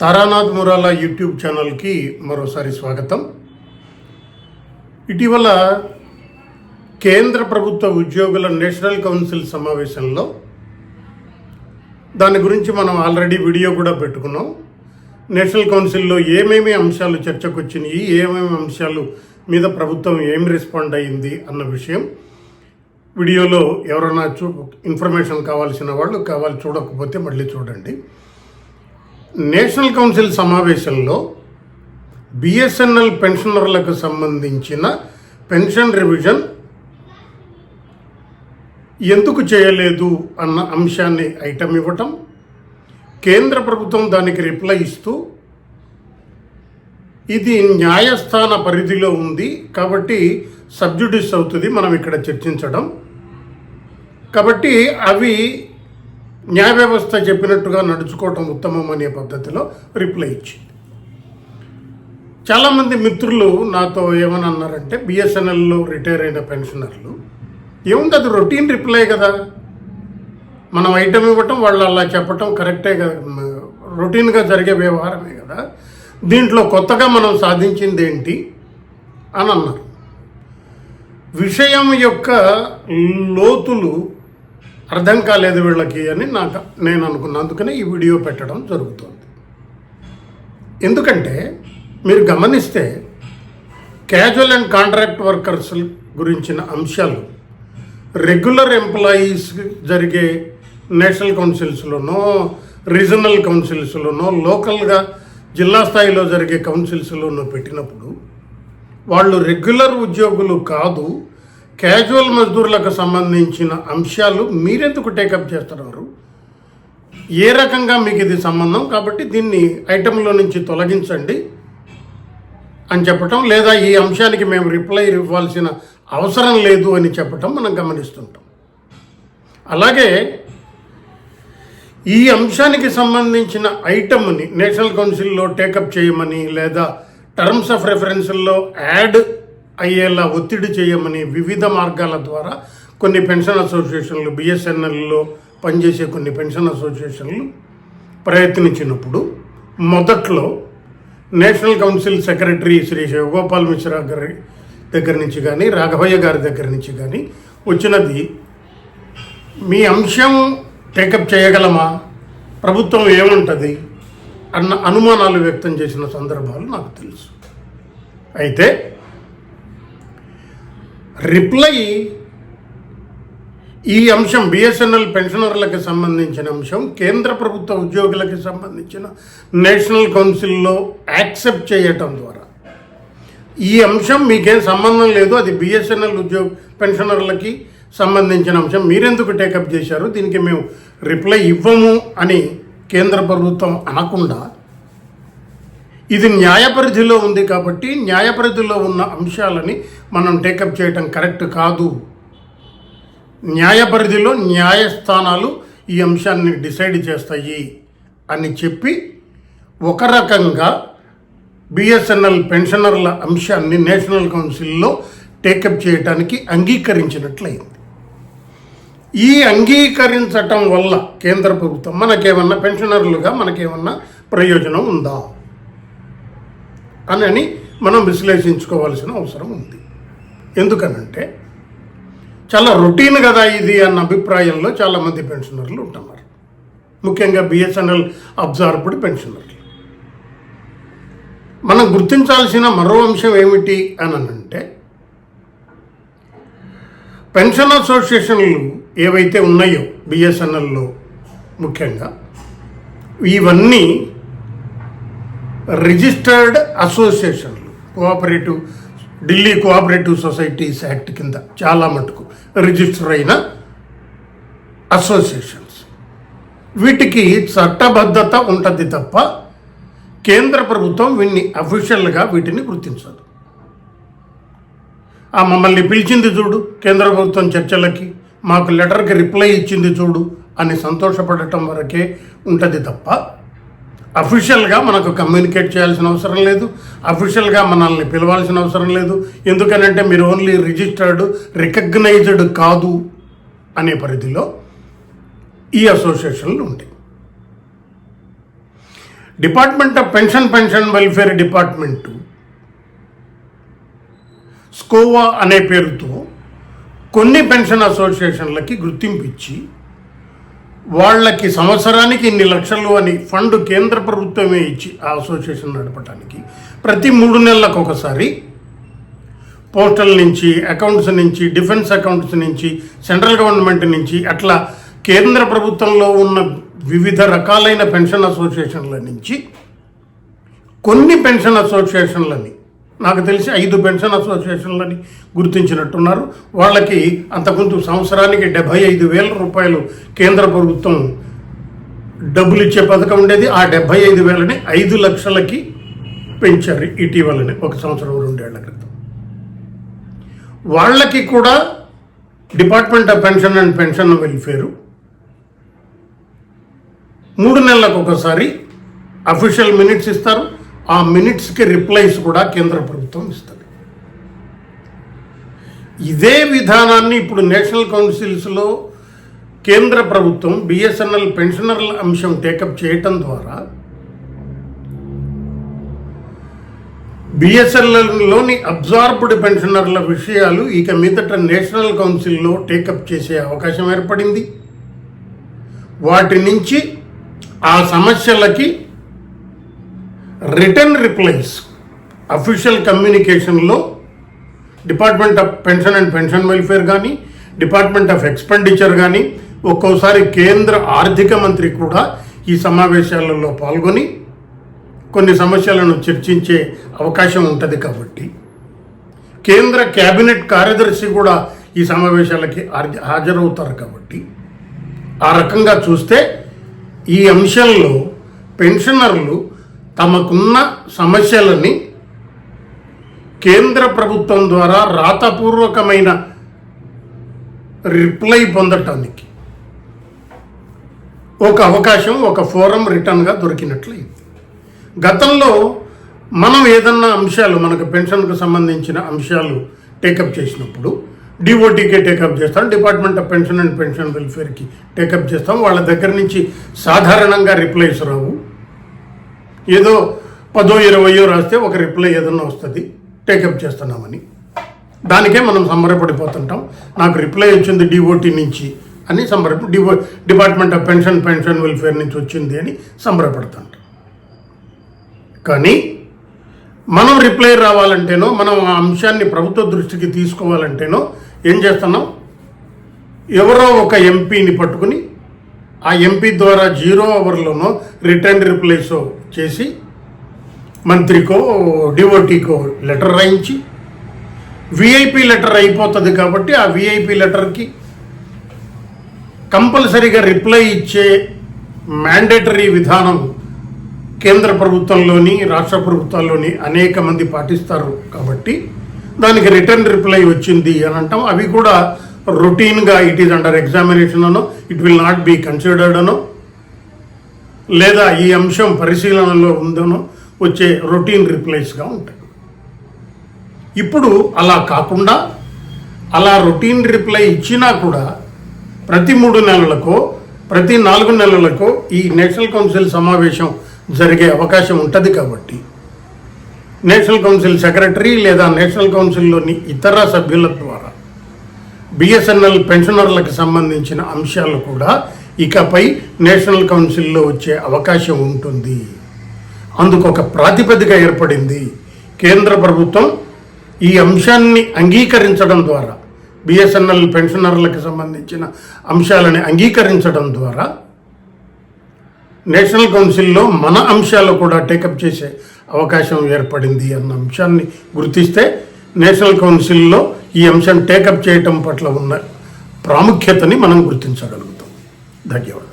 Taranath Murala YouTube ఛానల్కి మరోసారి స్వాగతం. ఇటీవల కేంద్ర ప్రభుత్వ ఉద్యోగుల నేషనల్ కౌన్సిల్ సమావేశంలో దాని గురించి మనం ఆల్రెడీ వీడియో కూడా పెట్టుకున్నాం. నేషనల్ కౌన్సిల్లో ఏమేమి అంశాలు చర్చకు వచ్చినాయి ఏమేమి అంశాలు మీద ప్రభుత్వం ఏం రెస్పాండ్ అయ్యింది అన్న విషయం వీడియోలో ఎవరైనా చూ ఇన్ఫర్మేషన్ కావాల్సిన వాళ్ళు కావాలి చూడకపోతే మళ్ళీ చూడండి. నేషనల్ కౌన్సిల్ సమావేశంలో బిఎస్ఎన్ఎల్ పెన్షనర్లకు సంబంధించిన పెన్షన్ రివిజన్ ఎందుకు చేయలేదు అన్న అంశాన్ని ఐటమ్ ఇవ్వటం కేంద్ర ప్రభుత్వం దానికి రిప్లై ఇస్తూ ఇది న్యాయస్థాన పరిధిలో ఉంది కాబట్టి సబ్జుడిస్ అవుతుంది మనం ఇక్కడ చర్చించడం కాబట్టి అవి న్యాయ వ్యవస్థ చెప్పినట్టుగా నడుచుకోవటం ఉత్తమం అనే పద్ధతిలో రిప్లై ఇచ్చింది. చాలామంది మిత్రులు నాతో ఏమని అన్నారంటే బిఎస్ఎన్ఎల్లో రిటైర్ అయిన పెన్షనర్లు ఏముంది అది రొటీన్ రిప్లై కదా? మనం ఐటమ్ ఇవ్వటం వాళ్ళు అలా చెప్పటం కరెక్టే కదా? రొటీన్గా జరిగే వ్యవహారమే కదా? దీంట్లో కొత్తగా మనం సాధించింది ఏంటి? అని అన్నారు. విషయం యొక్క లోతులు అర్థం కాలేదు వీళ్ళకి అని నాకు నేను అనుకున్నందుకనే ఈ వీడియో పెట్టడం జరుగుతుంది. ఎందుకంటే మీరు గమనిస్తే క్యాజువల్ అండ్ కాంట్రాక్ట్ వర్కర్స్ గురించిన అంశాలు రెగ్యులర్ ఎంప్లాయీస్ జరిగే నేషనల్ కౌన్సిల్స్లోనో రీజనల్ కౌన్సిల్స్లోనో లోకల్గా జిల్లా స్థాయిలో జరిగే కౌన్సిల్స్లోనో పెట్టినప్పుడు వాళ్ళు రెగ్యులర్ ఉద్యోగులు కాదు క్యాజువల్ మజ్దూర్లకు సంబంధించిన అంశాలు మీరెందుకు టేకప్ చేస్తున్నారు? ఏ రకంగా మీకు ఇది సంబంధం? కాబట్టి దీన్ని ఐటెంలో నుంచి తొలగించండి అని చెప్పటం లేదా ఈ అంశానికి మేము రిప్లై ఇవ్వాల్సిన అవసరం లేదు అని చెప్పటం మనం గమనిస్తుంటాం. అలాగే ఈ అంశానికి సంబంధించిన ఐటమ్ని నేషనల్ కౌన్సిల్లో టేకప్ చేయమని లేదా టర్మ్స్ ఆఫ్ రెఫరెన్స్లో యాడ్ అయ్యేలా ఒత్తిడి చేయమని వివిధ మార్గాల ద్వారా కొన్ని పెన్షన్ అసోసియేషన్లు బిఎస్ఎన్ఎల్లో పనిచేసే కొన్ని పెన్షన్ అసోసియేషన్లు ప్రయత్నించినప్పుడు మొదట్లో national council secretary Shri Sivagopal Mishra గారి దగ్గర నుంచి కానీ రాఘవయ్య గారి దగ్గర నుంచి కానీ వచ్చినది మీ అంశం టేకప్ చేయగలమా? ప్రభుత్వం ఏముంటుంది? అన్న అనుమానాలు వ్యక్తం చేసిన సందర్భాలు నాకు తెలుసు. అయితే రిప్లై ఈ అంశం బిఎస్ఎన్ఎల్ పెన్షనర్లకు సంబంధించిన అంశం కేంద్ర ప్రభుత్వ ఉద్యోగులకు సంబంధించిన నేషనల్ కౌన్సిల్లో యాక్సెప్ట్ చేయటం ద్వారా. ఈ అంశం మీకేం సంబంధం లేదు అది బిఎస్ఎన్ఎల్ ఉద్యోగ పెన్షనర్లకి సంబంధించిన అంశం. మీరెందుకు టేకప్ చేశారు? దీనికి మేము రిప్లై ఇవ్వము అని కేంద్ర ప్రభుత్వం అనకుండా ఇది న్యాయ పరిధిలో ఉంది కాబట్టి న్యాయ పరిధిలో ఉన్న అంశాలని మనం టేకప్ చేయటం కరెక్ట్ కాదు. న్యాయ పరిధిలో న్యాయస్థానాలు ఈ అంశాన్ని డిసైడ్ చేస్తాయి అని చెప్పి ఒక రకంగా బిఎస్ఎన్ఎల్ పెన్షనర్ల అంశాన్ని నేషనల్ కౌన్సిల్లో టేకప్ చేయటానికి అంగీకరించినట్లయింది. ఈ అంగీకరించటం వల్ల కేంద్ర ప్రభుత్వం మనకేమన్నా పెన్షనర్లుగా మనకేమన్నా ప్రయోజనం ఉందా? అని మనం విశ్లేషించుకోవాల్సిన అవసరం ఉంది. ఎందుకనంటే చాలా రొటీన్ కదా ఇది అన్న అభిప్రాయంలో చాలామంది పెన్షనర్లు ఉంటున్నారు. ముఖ్యంగా బిఎస్ఎన్ఎల్ అబ్జార్బ్డ్ పెన్షనర్లు. మనం గుర్తించాల్సిన మరో అంశం ఏమిటి అని అంటే పెన్షన్ అసోసియేషన్లు ఏవైతే ఉన్నాయో బిఎస్ఎన్ఎల్లో ముఖ్యంగా ఇవన్నీ registered అసోసియేషన్లు cooperative Delhi cooperative societies act కింద చాలా మటుకు రిజిస్టర్ అయిన అసోసియేషన్స్. వీటికి చట్టబద్ధత ఉంటుంది తప్ప కేంద్ర ప్రభుత్వం వీటిని అఫీషియల్గా వీటిని గుర్తించదు. ఆ మమ్మల్ని పిలిచింది చూడు కేంద్ర ప్రభుత్వం చర్చలకి మాకు లెటర్కి రిప్లై ఇచ్చింది చూడు అని సంతోషపడటం వరకే ఉంటుంది తప్ప అఫీషియల్గా మనకు కమ్యూనికేట్ చేయాల్సిన అవసరం లేదు. అఫీషియల్గా మనల్ని పిలవాల్సిన అవసరం లేదు. ఎందుకనంటే మీరు ఓన్లీ రిజిస్టర్డ్ రికగ్నైజ్డ్ కాదు అనే పరిధిలో ఈ అసోసియేషన్లు ఉంటాయి. Department of pension pension welfare department SCOVA అనే పేరుతో కొన్ని పెన్షన్ అసోసియేషన్లకి గుర్తింపు ఇచ్చి వాళ్ళకి సంవత్సరానికి ఇన్ని లక్షలు అని ఫండ్ కేంద్ర ప్రభుత్వమే ఇచ్చి ఆ అసోసియేషన్ నడపడానికి ప్రతి మూడు నెలలకు ఒకసారి పోస్టల్ నుంచి అకౌంట్స్ నుంచి డిఫెన్స్ అకౌంట్స్ నుంచి సెంట్రల్ గవర్నమెంట్ నుంచి అట్లా కేంద్ర ప్రభుత్వంలో ఉన్న వివిధ రకాలైన పెన్షన్ అసోసియేషన్ల నుంచి కొన్ని పెన్షన్ అసోసియేషన్లని నాకు తెలిసి ఐదు పెన్షన్ అసోసియేషన్లని గుర్తించినట్టున్నారు. వాళ్ళకి అంతకుముందు సంవత్సరానికి డెబ్బై ఐదు వేల రూపాయలు కేంద్ర ప్రభుత్వం డబ్బులు ఇచ్చే పథకం ఉండేది. ఆ డెబ్బై ఐదు వేలని ఐదు లక్షలకి పెంచారు ఇటీవలనే ఒక సంవత్సరం రెండేళ్ళ క్రితం. వాళ్ళకి కూడా department of pension and pension welfare. మూడు నెలలకు ఒకసారి అఫీషియల్ మినిట్స్ ఇస్తారు. ఆ మినిట్స్కి రిప్లైస్ కూడా కేంద్ర ప్రభుత్వం ఇస్తుంది. ఇదే విధానాన్ని ఇప్పుడు నేషనల్ కౌన్సిల్స్లో కేంద్ర ప్రభుత్వం బిఎస్ఎన్ఎల్ పెన్షనర్ల అంశం టేకప్ చేయటం ద్వారా బిఎస్ఎన్ఎల్లోని అబ్జార్బ్డ్ పెన్షనర్ల విషయాలు ఇక మీదట నేషనల్ కౌన్సిల్లో టేకప్ చేసే అవకాశం ఏర్పడింది. వాటి నుంచి ఆ సమస్యలకి రిటర్న్ రిప్లైస్ అఫీషియల్ కమ్యూనికేషన్లో department of pension and pension welfare కానీ డిపార్ట్మెంట్ ఆఫ్ ఎక్స్పెండిచర్ కానీ ఒక్కోసారి కేంద్ర ఆర్థిక మంత్రి కూడా ఈ సమావేశాలలో పాల్గొని కొన్ని సమస్యలను చర్చించే అవకాశం ఉంటుంది కాబట్టి. కేంద్ర కేబినెట్ కార్యదర్శి కూడా ఈ సమావేశాలకి హాజరవుతారు కాబట్టి. ఆ రకంగా చూస్తే ఈ అంశంలో పెన్షనర్లు తమకున్న సమస్యలని కేంద్ర ప్రభుత్వం ద్వారా రాతపూర్వకమైన రిప్లై పొందటానికి ఒక అవకాశం ఒక ఫోరం రిటర్న్గా దొరికినట్లయింది. గతంలో మనం ఏదన్నా అంశాలు మనకు పెన్షన్కు సంబంధించిన అంశాలు టేకప్ చేసినప్పుడు డిఓటీకే టేకప్ చేస్తాం department of pension and pension వెల్ఫేర్కి take up చేస్తాం వాళ్ళ దగ్గర నుంచి సాధారణంగా రిప్లైస్ రావు. ఏదో పదో ఇరవయో రాస్తే ఒక రిప్లై ఏదన్నా వస్తుంది టేకప్ చేస్తున్నామని. దానికే మనం సంబరపడిపోతుంటాం. నాకు రిప్లై వచ్చింది డిఓటీ నుంచి అని సంబర డివో department of pension pension welfare నుంచి వచ్చింది అని సంబరపడుతుంటాం. కానీ మనం రిప్లై రావాలంటేనో మనం ఆ అంశాన్ని ప్రభుత్వ దృష్టికి తీసుకోవాలంటేనో ఏం చేస్తున్నాం? ఎవరో ఒక ఎంపీని పట్టుకుని ఆ ఎంపీ ద్వారా జీరో అవర్లోనో రిటర్న్ రిప్లైస్ చేసి మంత్రికో డివోటీకో లెటర్ రాయించి విఐపి లెటర్ అయిపోతుంది కాబట్టి ఆ విఐపి లెటర్కి కంపల్సరీగా రిప్లై ఇచ్చే మ్యాండేటరీ విధానం కేంద్ర ప్రభుత్వంలోని రాష్ట్ర ప్రభుత్వాల్లోని అనేక మంది పాటిస్తారు కాబట్టి దానికి రిటర్న్ రిప్లై వచ్చింది అని అంటాం. అవి కూడా రొటీన్గా ఇట్ ఈస్ అండర్ ఎగ్జామినేషన్ అనో it will not be considered అనో లేదా ఈ అంశం పరిశీలనలో ఉందనో వచ్చే రొటీన్ రిప్లైస్గా ఉంటాయి. ఇప్పుడు అలా కాకుండా అలా రొటీన్ రిప్లై ఇచ్చినా కూడా ప్రతి మూడు నెలలకో ప్రతి నాలుగు నెలలకో ఈ నేషనల్ కౌన్సిల్ సమావేశం జరిగే అవకాశం ఉంటుంది కాబట్టి నేషనల్ కౌన్సిల్ సెక్రటరీ లేదా నేషనల్ కౌన్సిల్లోని ఇతర సభ్యుల ద్వారా బిఎస్ఎన్ఎల్ పెన్షనర్లకు సంబంధించిన అంశాలు కూడా ఇకపై నేషనల్ కౌన్సిల్లో వచ్చే అవకాశం ఉంటుంది. అందుకు ఒక ప్రాతిపదిక ఏర్పడింది. కేంద్ర ప్రభుత్వం ఈ అంశాన్ని అంగీకరించడం ద్వారా బిఎస్ఎన్ఎల్ పెన్షనర్లకు సంబంధించిన అంశాలని అంగీకరించడం ద్వారా నేషనల్ కౌన్సిల్లో మన అంశాలు కూడా టేకప్ చేసే అవకాశం ఏర్పడింది అన్న అంశాన్ని గుర్తిస్తే నేషనల్ కౌన్సిల్లో ఈ అంశం టేకప్ చేయటం పట్ల ఉన్న ప్రాముఖ్యతని మనం గుర్తించగలుగుతాం. ధన్యవాదాలు.